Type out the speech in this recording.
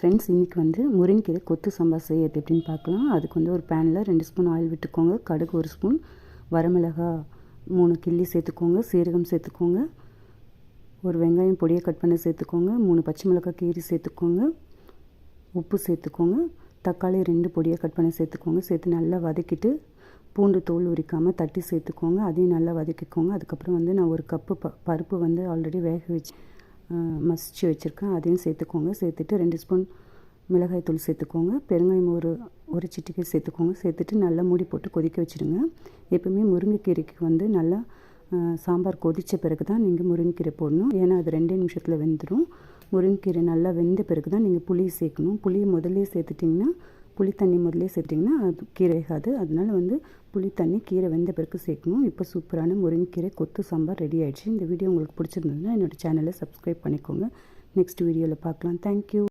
Friends இன்றைக்கி வந்து முருங்கீரை கொத்து சாம்பார் செய்யறது எப்படின்னு பார்க்கலாம். அதுக்கு வந்து ஒரு பேனில் ரெண்டு ஸ்பூன் ஆயில் விட்டுக்கோங்க. கடுகு ஒரு ஸ்பூன் வரமிளகா மூணு கிள்ளி சேர்த்துக்கோங்க. சீரகம் சேர்த்துக்கோங்க. ஒரு வெங்காயம் பொடியை கட் பண்ணி சேர்த்துக்கோங்க. மூணு பச்சை மிளகாய் கீரி சேர்த்துக்கோங்க. உப்பு சேர்த்துக்கோங்க. தக்காளி ரெண்டு பொடியை கட் பண்ணி சேர்த்துக்கோங்க. சேர்த்து நல்லா வதக்கிட்டு பூண்டு தோல் உரிக்காமல் தட்டி சேர்த்துக்கோங்க. அதையும் நல்லா வதக்கிக்கோங்க. அதுக்கப்புறம் வந்து நான் ஒரு கப்பு ப பருப்பு வந்து ஆல்ரெடி வேக வச்சு மசிச்சு வச்சுருக்கேன். அதையும் சேர்த்துக்கோங்க. சேர்த்துட்டு ரெண்டு ஸ்பூன் மிளகாய் தூள் சேர்த்துக்கோங்க. பெருங்காயம் ஒரு ஒரு சிட்டிக்கை சேர்த்துக்கோங்க. சேர்த்துட்டு நல்லா மூடி போட்டு கொதிக்க வச்சுடுங்க. எப்பவுமே முருங்கைக்கீரைக்கு வந்து நல்லா சாம்பார் கொதித்த பிறகு தான் நீங்கள் முருங்கைக்கீரை போடணும். ஏன்னா அது ரெண்டே நிமிஷத்தில் வெந்துடும் முருங்கைக்கீரை நல்லா வெந்த பிறகு தான் நீங்கள் புளி சேர்க்கணும். புளியை முதல்லே சேர்த்துட்டிங்கன்னா புளி தண்ணி முதலே சேர்த்திங்கன்னா அது கீரைகாது அதனால் வந்து புளி தண்ணி கீரை வெந்த பிறகு சேர்க்கணும். இப்போ சூப்பரான முருங்கைக்கீரை கொத்து சாம்பார் ரெடி ஆகிடுச்சு இந்த வீடியோ உங்களுக்கு பிடிச்சிருந்ததுன்னா என்னோடய சேனலை சப்ஸ்கிரைப் பண்ணிக்கோங்க. நெக்ஸ்ட் வீடியோவில் பார்க்கலாம். தேங்க்யூ